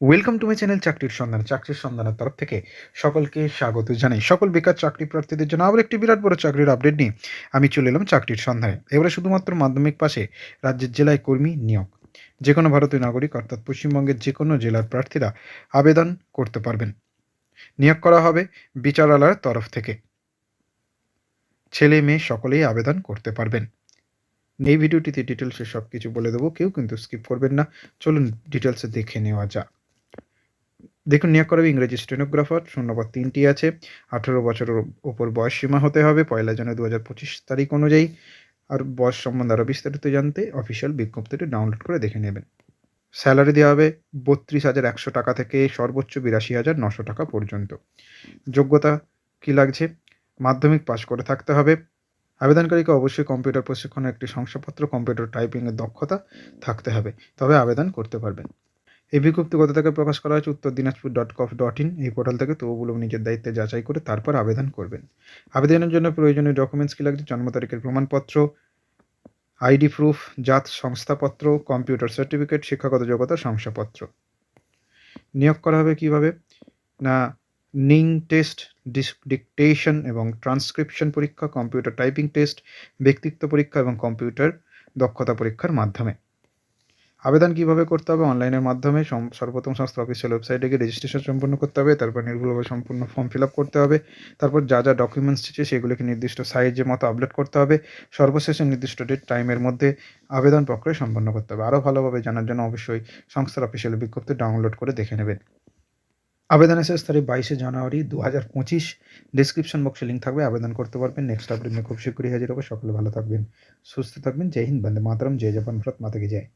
Welcome to my channel চাকরির সন্ধান চাকরির সন্ধানের তরফ থেকে সকলকে স্বাগত জানাই। সকল বেকার চাকরি প্রার্থীদের জন্য আবার একটি বিরাট বড় চাকরির আপডেট নিয়ে আমি চলে এলাম চাকরির সন্ধানে এবারে শুধুমাত্র মাধ্যমিক পাশে রাজ্যের জেলায় কর্মী নিয়োগ। যে কোনো ভারতীয় নাগরিক, অর্থাৎ পশ্চিমবঙ্গের যে কোনো জেলার প্রার্থীরা আবেদন করতে পারবেন। নিয়োগ করা হবে বিচারালয়ের তরফ থেকে। ছেলে মেয়ে সকলেই আবেদন করতে পারবেন। এই ভিডিওটিতে ডিটেলসে সব কিছু বলে দেবো। কেউ কিন্তু স্কিপ করবেন না। চলুন ডিটেলসে দেখে নেওয়া যাক। দেখুন নিয়োগ করাবে ইংরেজি স্টেনোগ্রাফার, শূন্যপদ তিনটি আছে। আঠেরো বছরের ওপর বয়স সীমা হতে হবে, পয়লা জানুয়ারি দু হাজার পঁচিশ তারিখ অনুযায়ী। আর বয়স সম্বন্ধে আরও বিস্তারিত জানতে অফিসিয়াল বিজ্ঞপ্তিটি ডাউনলোড করে দেখে নেবেন। স্যালারি দেওয়া হবে বত্রিশ হাজার একশো টাকা থেকে সর্বোচ্চ বিরাশি হাজার নশো টাকা পর্যন্ত। যোগ্যতা কী লাগছে? মাধ্যমিক পাশ করে থাকতে হবে। আবেদনকারীকে অবশ্যই কম্পিউটার প্রশিক্ষণের একটি শংসাপত্র, কম্পিউটার টাইপিংয়ের দক্ষতা থাকতে হবে। তবে আবেদন করতে পারবেন। এই বিজ্ঞপ্তি থেকে প্রকাশ করা হয়েছে? উত্তর দিনাজপুর ডট কফ ডট ইন এই পোর্টাল থেকে। তবুগুলো নিজের দায়িত্বে যাচাই করে তারপর আবেদন করবেন। আবেদনের জন্য প্রয়োজনীয় ডকুমেন্টস কী লাগছে? জন্ম তারিখের প্রমাণপত্র আইডি প্রুফ জাত, সংস্থাপত্র কম্পিউটার সার্টিফিকেট শিক্ষাগত যোগ্যতা, শংসাপত্র। নিয়োগ করা হবে কীভাবে? না নিং টেস্ট ডিকটেশন এবং ট্রান্সক্রিপশন পরীক্ষা কম্পিউটার টাইপিং টেস্ট ব্যক্তিত্ব পরীক্ষা এবং কম্পিউটার দক্ষতা পরীক্ষার মাধ্যমে। আবেদন কীভাবে করতে হবে? অনলাইনের মাধ্যমে সর্বপ্রথম সংস্থা অফিসিয়াল ওয়েবসাইটে গিয়ে রেজিস্ট্রেশন সম্পন্ন করতে হবে। তারপর নির্ভুলভাবে সম্পূর্ণ ফর্ম ফিল আপ করতে হবে। তারপর যা যা ডকুমেন্টস আছে সেগুলোকে নির্দিষ্ট সাইজে মতো আপলোড করতে হবে। সর্বশেষে নির্দিষ্ট ডেট টাইমের মধ্যে আবেদন প্রক্রিয়া সম্পন্ন করতে হবে। আরও ভালোভাবে জানার জন্য অবশ্যই সংস্থার অফিসিয়াল বিজ্ঞপ্তি ডাউনলোড করে দেখে নেবেন। আবেদনের শেষ তারিখ বাইশে জানুয়ারি দু হাজার পঁচিশ ডিসক্রিপশন বক্সে লিঙ্ক থাকবে। আবেদন করতে পারবেন। নেক্সট আপডেট নিয়ে খুব শীঘ্রই হাজির হবে। সকলে ভালো থাকবেন, সুস্থ থাকবেন। জয় হিন্দ, বন্দে মাতরম। জয় জাপান ভারত মাতাকে জয়।